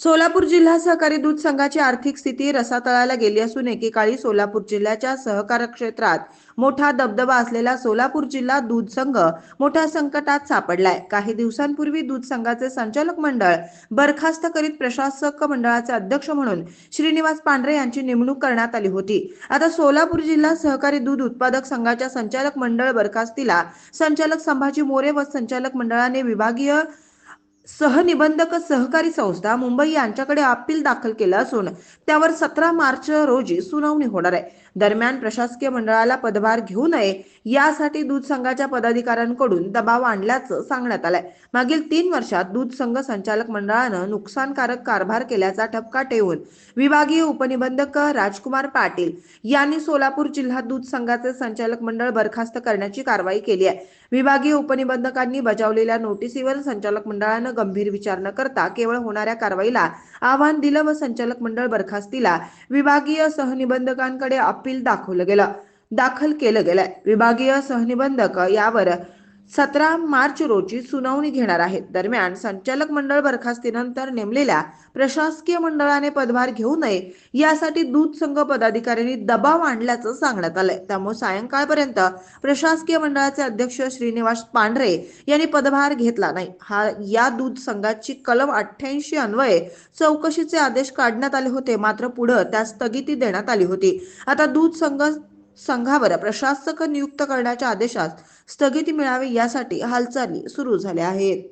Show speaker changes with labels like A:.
A: सोलापूर जिल्हा सहकारी दूध संघाची आर्थिक स्थिती रसातळाला गेली असून एकेकाळी सोलापूर जिल्ह्याच्या सहकार क्षेत्रात मोठा दबदबा असलेला सोलापूर जिल्हा दूध संघ मोठ्या संकटात सापडलाय. काही दिवसांपूर्वी दूध संघाचे संचालक मंडळ बरखास्त करीत प्रशासक मंडळाचे अध्यक्ष म्हणून श्रीनिवास पांढरे यांची नेमणूक करण्यात आली होती. आता सोलापूर जिल्हा सहकारी दूध उत्पादक संघाच्या संचालक मंडळ बरखास्तीला संचालक संभाजी मोरे व संचालक मंडळाने विभागीय सहनिबंधक सहकारी संस्था मुंबई यांच्याकडे अपील दाखल केलं असून त्यावर सतरा मार्च रोजी सुनावणी होणार आहे. दरम्यान प्रशासकीय मंडळाला पदभार घेऊ नये यासाठी दूध संघाच्या पदाधिकाऱ्यांकडून दबाव आणल्याचं सांगण्यात आलंय. मागील तीन वर्षात दूध संघ संचालक मंडळानं नुकसानकारक कारभार केल्याचा ठपका ठेवून विभागीय उपनिबंधक राजकुमार पाटील यांनी सोलापूर जिल्हा दूध संघाचे संचालक मंडळ बरखास्त करण्याची कारवाई केली आहे. विभागीय उपनिबंधकांनी बजावलेल्या नोटिसीवर संचालक मंडळानं गंभीर विचार न करता केवळ होणाऱ्या कारवाईला आव्हान दिलं व संचालक मंडळ बरखास्तीला विभागीय सहनिबंधकांकडे अपील दाखवलं गेलं. दाखल केलं गेलंय. विभागीय सहनिबंधक यावर सतरा मार्च रोजी सुनावणी घेणार आहेत. दरम्यान संचालक मंडळ बरखास्तीनंतर नेमलेल्या प्रशासकीय मंडळाने पदभार घेऊ नये यासाठी दूध संघ पदाधिकाऱ्यांनी दबाव आणल्याचं सांगण्यात आलंय. त्यामुळे सायंकाळपर्यंत प्रशासकीय मंडळाचे अध्यक्ष श्रीनिवास पांढरे यांनी पदभार घेतला नाही. हा या दूध संघाची कलम अठ्ठ्याऐंशी अन्वये चौकशीचे आदेश काढण्यात आले होते. मात्र पुढे त्यास स्थगिती देण्यात आली होती. आता दूध संघ संघावर प्रशासक नियुक्त करण्याच्या आदेशास स्थगिती मिळावी यासाठी हालचाली सुरू झाल्या आहेत.